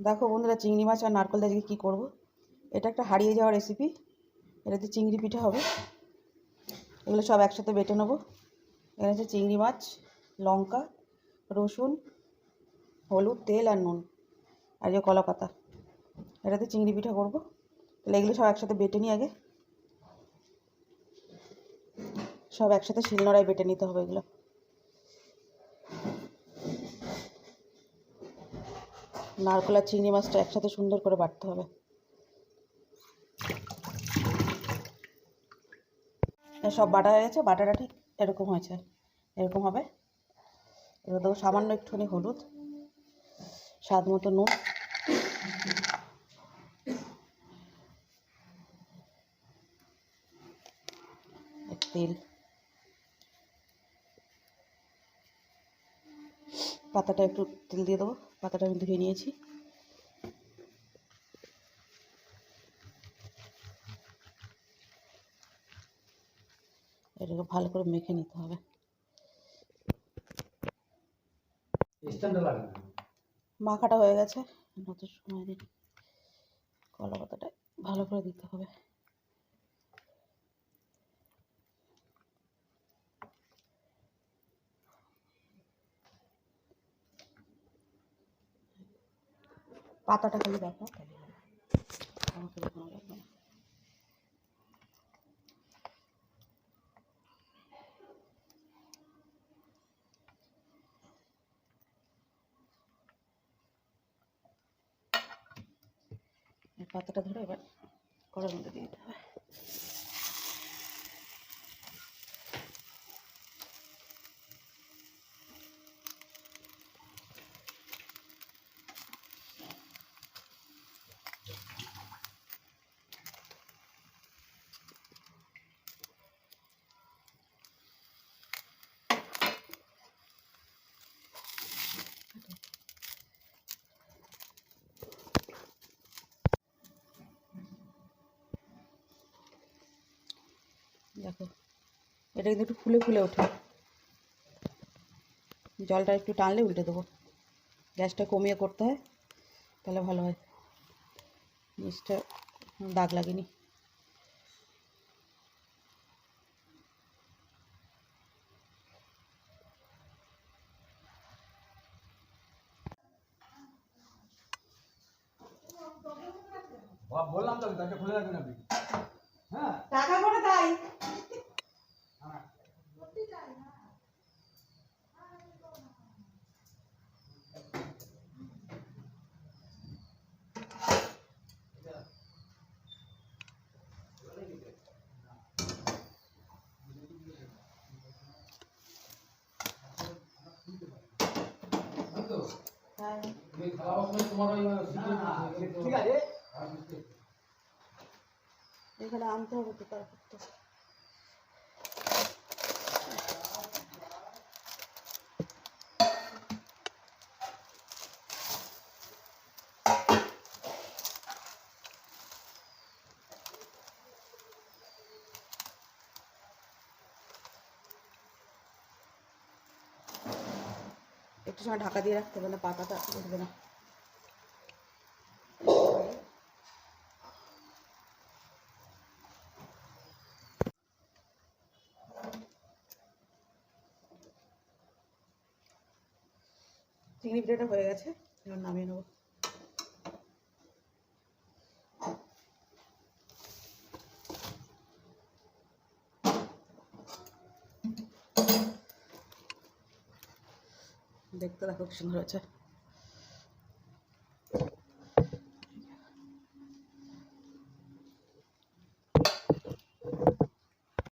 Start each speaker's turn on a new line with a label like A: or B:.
A: দেখো বন্ধুরা, চিংড়ি মাছ আর নারকেল দিয়ে কী করব? এটা একটা হারিয়ে যাওয়া রেসিপি এটাতে চিংড়ি পিঠা হবে। এগুলো সব একসাথে বেটে নেব। এখানে হচ্ছে চিংড়ি মাছ, লঙ্কা, রসুন, হলুদ, তেল আর নুন। আর যে কলা পাতা এটাতে চিংড়ি পিঠা করব। তাহলে এগুলো সব একসাথে বেটে নিই আগে। সব একসাথে শিলনোড়ায় বেটে নিতে হবে এগুলো। নারকেল আর চিংড়ি মাছটা একসাথে সুন্দর করে বাটতে হবে। এ সব বাটা হয়ে গেছে, বাটাটা ঠিক এরকম হয়েছে, এরকম হবে। এবার দেবো সামান্য একটুখানি হলুদ, স্বাদ মতো নুন। তেল। পাতাটা একটু তেল দিয়ে দেবো। পাতাটা আমি ধুয়ে নিয়েছি। এটাকে ভালো করে মেখে নিতে হবে। মাখাটা হয়ে গেছে। নতুন সময় দিন। কলা পাতাটা ভালো করে দিতে হবে। পাতাটা খালি দেখো। পাতাটা ধরে এবার কড়ার মধ্যে দিয়ে দিতে হবে। দেখো এটা কিন্তু একটু ফুলে ফুলে ওঠে জলটা একটু টানলে উল্টে দেবো গ্যাসটা কমিয়ে করতে হয় তাহলে ভালো হয় জিনিসটা দাগ লাগেনি
B: বাবা বললাম তো তাকে খুলে রাখবেন আপনি হ্যাঁ
A: টাকা করে তাই
B: ঠিক আছে।
A: এখানে আনতে হবে তো তারপর একটু সময় ঢাকা দিয়ে রাখতে হবে না, পাতাটা উঠবে না। চিংড়ি পিঠাটা হয়ে গেছে, এবার নামিয়ে নেব। দেখতে দেখো কি সুন্দর হয়েছে।